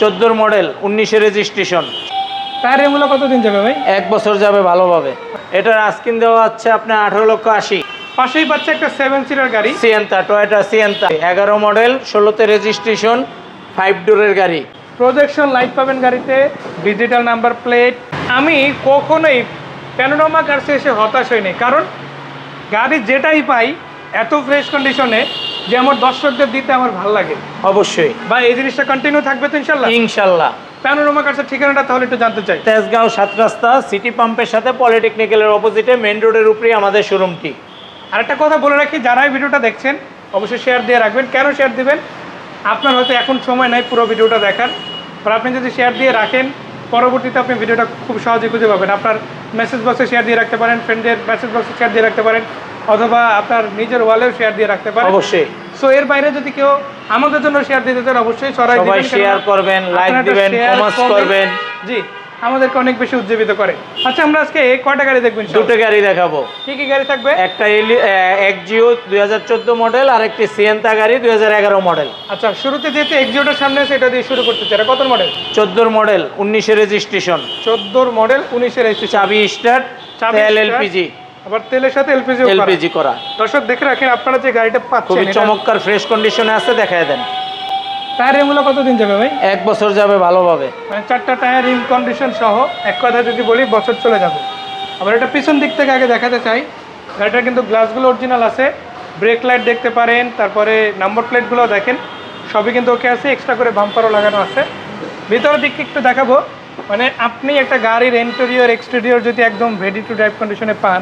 চোদ্দোর মডেল উনিশে registration tyre এগুলো কতদিন যাবে ভাই? এক বছর যাবে ভালোভাবে। এটার আস্কিন দেওয়া হচ্ছে আপনার আঠারো লক্ষ আশি। পাশেই পাচ্ছে একটা সেভেন সিটার গাড়ি। সিয়েন্তা টয়োটা সিয়েন্তা এগারো মডেল ষোলোতে রেজিস্ট্রেশন ফাইভ ডোরের গাড়ি। প্রজেকশন লাইট পাবেন গাড়িতে ডিজিটাল নাম্বার প্লেট আমি কখনোই প্যানোরামা কার্সে এসে হতাশ হইনি কারণ গাড়ি যেটাই পাই এত ফ্রেশ কন্ডিশনে যে আমার দর্শকদের দিতে আমার ভালো লাগে। অবশ্যই। বা এই জিনিসটা কন্টিনিউ থাকবে তো ইনশাল্লাহ ইনশাল্লাহ প্যানোরামা কার্সের ঠিকানাটা তাহলে একটু জানতে চাই। তেজগাঁও সাত রাস্তা সিটি পাম্পের সাথে পলিটেকনিক্যালের অপোজিটে মেন রোডের উপরেই আমাদের শোরুমটি আর একটা কথা বলে রাখি যারা এই ভিডিওটা দেখছেন অবশ্যই শেয়ার দিয়ে রাখবেন। কেন শেয়ার দিবেন? আপনার হয়তো এখন সময় নাই পুরো ভিডিওটা দেখার। আর আপনি যদি শেয়ার দিয়ে রাখেন পরবর্তীতে আপনি ভিডিওটা খুব সহজে খুঁজে পাবেন। আপনার মেসেজ বক্সে শেয়ার দিয়ে রাখতে পারেন ফ্রেন্ডের মেসেজ বক্সে শেয়ার দিয়ে রাখতে পারেন অথবা আপনার নিজের ওয়ালেও শেয়ার দিয়ে রাখতে পারেন। অবশ্যই। সো এর বাইরে যদি কেউ আমাদের জন্য শেয়ার দিতে চান অবশ্যই সরাই দিবেন, শেয়ার করবেন লাইক দিবেন comment- করবেন। জি আমাদেরকে অনেক বেশি উজ্জীবিত করে। আচ্ছা আমরা আজকে কয়টা গাড়ি দেখবেন দুটো গাড়ি দেখাবো। কি কি গাড়ি থাকবে? একটা এক জিও দুই হাজার চোদ্দ মডেল আর একটি সিয়েন্তা গাড়ি দুই হাজার এগারো মডেল আচ্ছা শুরুতে যেহেতু এক্সিওটার সামনে আছে এটা দিয়ে শুরু করতে চাই। কত মডেল চোদ্দোর মডেল উনিশে রেজিস্ট্রেশন চোদ্দোর মডেল উনিশের এসি চাবি স্টার্ট চাবি তেল। এলপিজি আবার তেলের সাথে এলপিজি এলপিজি করা। দর্শক দেখে রাখেন আপনারা যে গাড়িটা পাচ্ছেন এটা চমৎকার ফ্রেশ কন্ডিশনে আছে দেখায় দেন। টায়ার এগুলো কতদিন যাবে ভাই? এক বছর যাবে ভালোভাবে। মানে চারটা টায়ার ইন কন্ডিশন সহ এক কথা যদি বলি বছর চলে যাবে। আবার এটা পিছন দিক থেকে আগে দেখাতে চাই। গাড়িটার কিন্তু গ্লাসগুলো অরিজিনাল আছে। ব্রেক লাইট দেখতে পারেন তারপরে নাম্বার প্লেটগুলো দেখেন। সবই কিন্তু ওকে আছে এক্সট্রা করে বাম্পারও লাগানো আছে। ভিতরের দিকটা একটু দেখাবো। মানে আপনি একটা গাড়ির ইন্টেরিয়র এক্সটেরিয়র যদি একদম রেডি টু ড্রাইভ কন্ডিশনে পান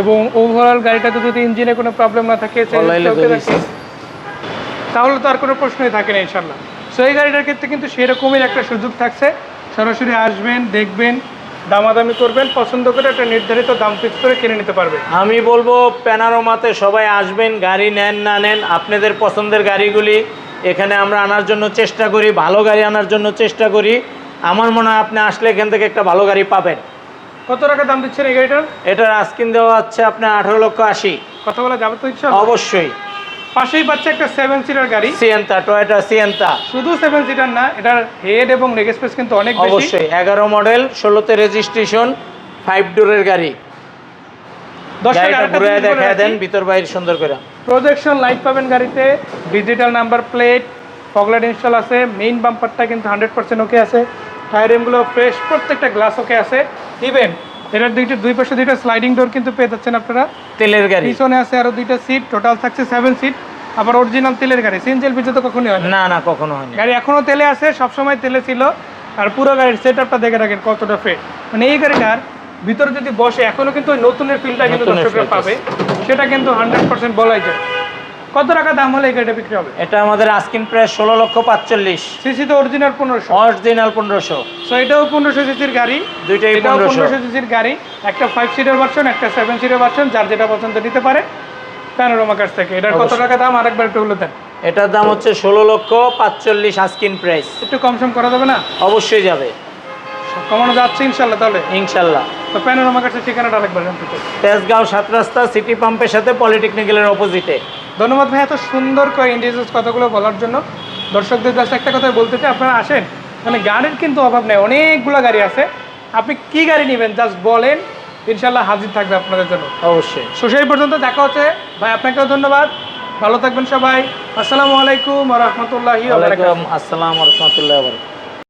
এবং ওভারঅল গাড়িটাতে যদি ইঞ্জিনে কোনো প্রবলেম না থাকে তাহলে তো আর কোনো প্রশ্নই থাকে না ইনশাল্লাহ সো এই গাড়িটার ক্ষেত্রে কিন্তু সেরকমই একটা সুযোগ থাকছে। সরাসরি আসবেন দেখবেন দামাদামি করবেন পছন্দ করে একটা নির্ধারিত দাম ফিক্স করে কিনে নিতে পারবে আমি বলব প্যানারোমাতে সবাই আসবেন গাড়ি নেন না নেন আপনাদের পছন্দের গাড়িগুলি এখানে আমরা আনার জন্য চেষ্টা করি ভালো গাড়ি আনার জন্য চেষ্টা করি। আমার মনে হয় আপনি আসলে এখান থেকে একটা ভালো গাড়ি পাবেন। কত টাকা দাম দিচ্ছেন এই গাড়িটার? এটার আস্কিন দেওয়া হচ্ছে আপনার আঠারো লক্ষ আশি। কথা বলা যাবে তো ইচ্ছা অবশ্যই। পাশেই পাচ্ছে একটা সেভেন সিটার গাড়ি। সিয়েন্তা টয়োটা সিয়েন্তা শুধু সেভেন সিটার না এটার হেড এবং লেগ স্পেস কিন্তু অনেক অবশ্যই এগারো মডেল ষোলোতে রেজিস্ট্রেশন ফাইভ ডোরের গাড়ি। দশ গাড়িটা ঘুরে দেখায় দেন ভিতর বাইরে সুন্দর করে। প্রজেকশন লাইট পাবেন গাড়িতে digital number plate fog light install আছে মেইন বাম্পারটা কিন্তু হান্ড্রেড পার্সেন্ট ওকে আছে। টায়ার এমগুলো ফ্রেশ প্রত্যেকটা গ্লাস ওকে আছে। ইভেন এটার দুইটা দুই পাশে দুইটা স্লাইডিং ডোর কিন্তু পেয়ে যাচ্ছেন আপনারা। তেলের গাড়ি। পিছনে আছে আরও দুইটা সিট টোটাল থাকছে সেভেন সিট আবার অরিজিনাল তেলের গাড়ি। সিএনজি এলপিজি তো কখনোই হয় না। না কখনো হয়নি। গাড়ি এখনও তেলে আছে সবসময় তেলে ছিল। আর পুরো গাড়ির সেট আপটা দেখে রাখেন কতটা ফ্রেশ মানে এই গাড়িটার ভিতরে যদি বসে এখনও কিন্তু ওই নতুনের ফিলটা কিন্তু দর্শকরা পাবে। সেটা কিন্তু হান্ড্রেড পার্সেন্ট বলাই যায়। কত টাকা দাম হলে গাড়িটা বিক্রি হবে? এটা আমাদের আস্কিন প্রায় ষোলো লক্ষ পাঁচচল্লিশ। সিসি তো অরিজিনাল পনেরোশো। অরিজিনাল পনেরোশো। সো এটাও পনেরোশো সিসির গাড়ি। দুইটাই পনেরোশো। সিসির গাড়ি। একটা ফাইভ সিটের ভার্সন একটা সেভেন সিটের ভার্সন যার যেটা পছন্দ নিতে পারে প্যানোরামা কাছ থেকে। এটার কত টাকা দাম? আরেকবার একটু দেন। এটার দাম হচ্ছে ষোলো লক্ষ পাঁচচল্লিশ আস্কিন প্রাইস একটু কম সম করা যাবে না? অবশ্যই যাবে। কমানো যাচ্ছে ইনশাল্লাহ তাহলে। ইনশাল্লাহ। তো প্যানোরামা কাছের ঠিকানাটা আরেকবার তেজগাঁও সাত রাস্তা সিটি পাম্পের সাথে পলিটেকনিক্যালের অপোজিটে ধন্যবাদ ভাই এত সুন্দর করে কথাগুলো বলার জন্য। দর্শকদের কাছে একটা কথা বলতে চাই আপনারা আসেন। মানে গাড়ির কিন্তু অভাব নেই অনেকগুলো গাড়ি আছে। আপনি কি গাড়ি নেবেন? জাস্ট বলেন। ইনশাল্লাহ হাজির থাকবে আপনাদের জন্য। অবশ্যই। সো সেই পর্যন্ত দেখা হচ্ছে। ভাই আপনাকেও ধন্যবাদ। ভালো থাকবেন সবাই। আসসালামু আলাইকুম রহমতুল্লাহি আসসালাম রহমতুল্লাহ